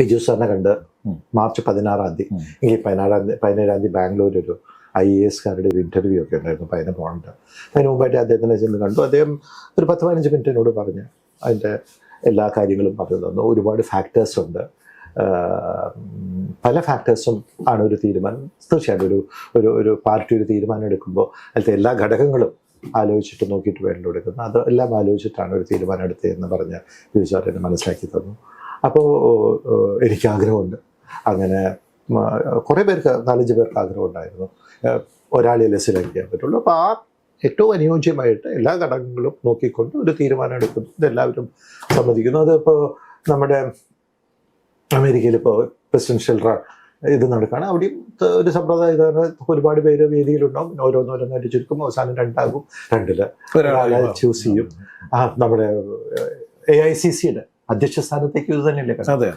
ബിജു സാറിനെ കണ്ട് മാർച്ച് പതിനാറാം തീയതി ഇനി പതിനാറാം തീയതി പതിനേഴാം തീയതി ബാംഗ്ലൂർ ഒരു ഐ എ എസ്കാരുടെ ഒരു ഇന്റർവ്യൂ ഒക്കെ ഉണ്ടായിരുന്നു അപ്പോൾ അതിന് പോകേണ്ട. അതിന് മുമ്പായിട്ട് അദ്ദേഹത്തിനെ ചെന്ന് കണ്ടു. അദ്ദേഹം ഒരു പത്ത് പതിനഞ്ച് മിനിറ്റ് എന്നോട് പറഞ്ഞു അതിന്റെ എല്ലാ കാര്യങ്ങളും പറഞ്ഞു തന്നു. ഒരുപാട് ഫാക്ടേഴ്സ് ഉണ്ട്. പല ഫാക്ടേഴ്സും ആണ് ഒരു തീരുമാനം. തീർച്ചയായിട്ടും ഒരു ഒരു ഒരു പാർട്ടി ഒരു തീരുമാനം എടുക്കുമ്പോൾ അതിലത്തെ എല്ലാ ഘടകങ്ങളും ആലോചിച്ചിട്ട് നോക്കിയിട്ട് വേണ്ടി എടുക്കുന്നത് അത് എല്ലാം ആലോചിച്ചിട്ടാണ് ഒരു തീരുമാനം എടുത്തതെന്ന് പറഞ്ഞ് ബിജു എന്നെ മനസ്സിലാക്കി തന്നു. അപ്പോൾ എനിക്ക് ആഗ്രഹമുണ്ട് അങ്ങനെ കുറേ പേർക്ക് നാലഞ്ച് പേർക്ക് ആഗ്രഹം ഉണ്ടായിരുന്നു ഒരാളെയല്ലേ സെലക്ട് ചെയ്യാൻ പറ്റുള്ളൂ. അപ്പോൾ ആ ഏറ്റവും അനുയോജ്യമായിട്ട് എല്ലാ ഘടകങ്ങളും നോക്കിക്കൊണ്ട് ഒരു തീരുമാനം എടുക്കുന്നു. ഇതെല്ലാവരും സമ്മതിക്കുന്നു. അതിപ്പോൾ നമ്മുടെ അമേരിക്കയിൽ ഇപ്പോൾ പ്രസിഡൻഷ്യൽ റൺ ഇത് നടക്കുകയാണ് അവിടെയും ഒരു സമ്പ്രദായം ഇതാണ്. ഒരുപാട് പേര് വേദിയിലുണ്ടാവും. പിന്നെ ഓരോന്നോരോന്നായിട്ട് ചുരുക്കും അവസാനം രണ്ടാകും. രണ്ടിൽ ഒരാളെ ചൂസ് ചെയ്യും. ആ നമ്മുടെ എ ഐ സി സിയുടെ അധ്യക്ഷ സ്ഥാനത്തേക്ക് ഇത് തന്നെയല്ലേ അതെ